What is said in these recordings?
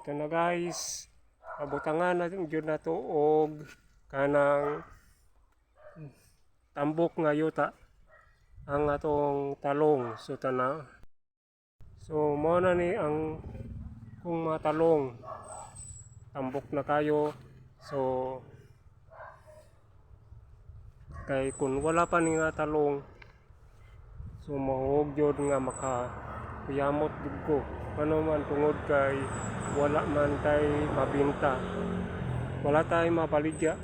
ito na guys. Pabutangan natin jud na to kanang tambok nga yuta ang atong talong so tana so mo na ni ang kung mga talong tambok na kayo so kay kung wala pa ni nga talong so mahog jud nga maka kuyamot jud ko. Ano man tungod kay wala man tay mabinta. Wala tay mabaligya.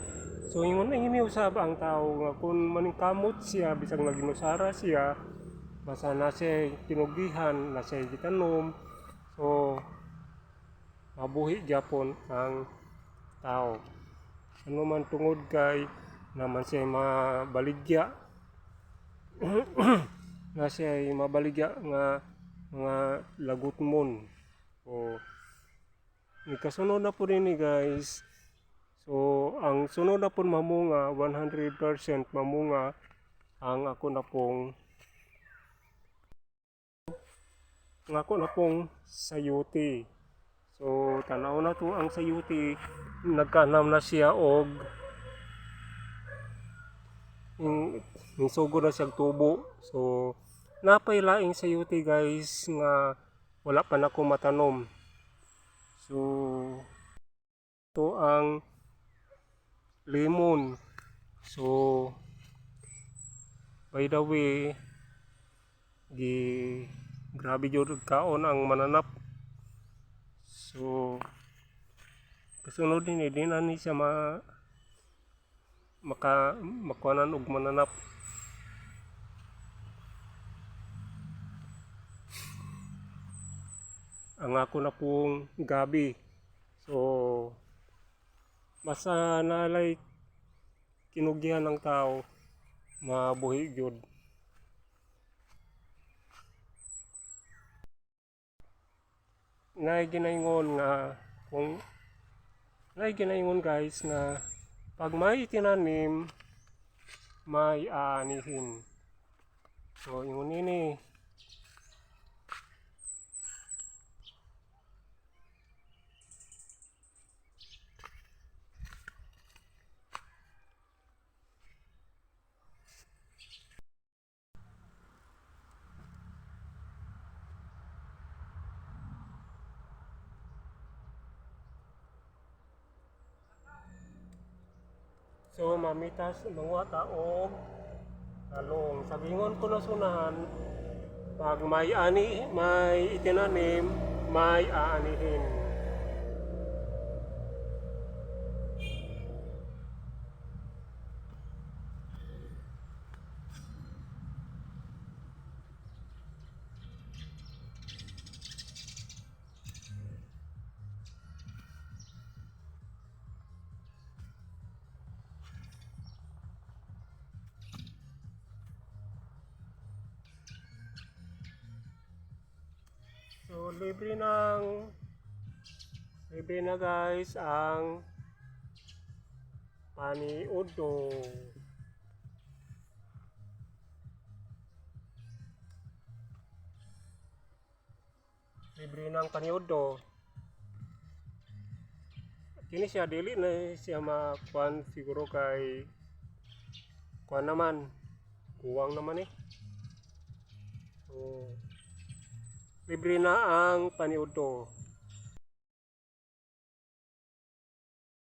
So ingon ang iniusab ang tao nga kung maningkamot siya bisag naginusara siya basta na siya tinugihan na siya gitanom. So mabuhi gyapon ang tao. Ano man tungod kay naman siya mabaligya na siya mabaligya nga mga lagutmon o ni kasunod na po rin ni guys. So ang sunod na po mamunga 100% mamunga ang ako na pong ang ako na pong sayuti. So tanaw na to ang sayuti. Nagkanam na siya og yung, yung sugo na siyang tubo. So napay laing sayuti guys nga wala pa na matanom. So to ang lemon. So by the way gi grabe jud kaon ang mananap. So kasunod din din na ni siya ma maka makuanan og mananap ang ako na pong gabi. So basta nalay kinugihan ng tao mabuhi gyud nay ginaingon nga kung nay ginaingon guys nga pag may tinanim may aanihin. So ingon ini So mamitas mga taog talong. Sagingon ko na sunahan pag may ani may itinanim may aanihin. So libre ng libre na guys ang paniudo. Libre ng paniudo. Kini siya dili na siya makuan siguro kay kuan naman. Kuwang naman eh. So, libre na ang paniudo.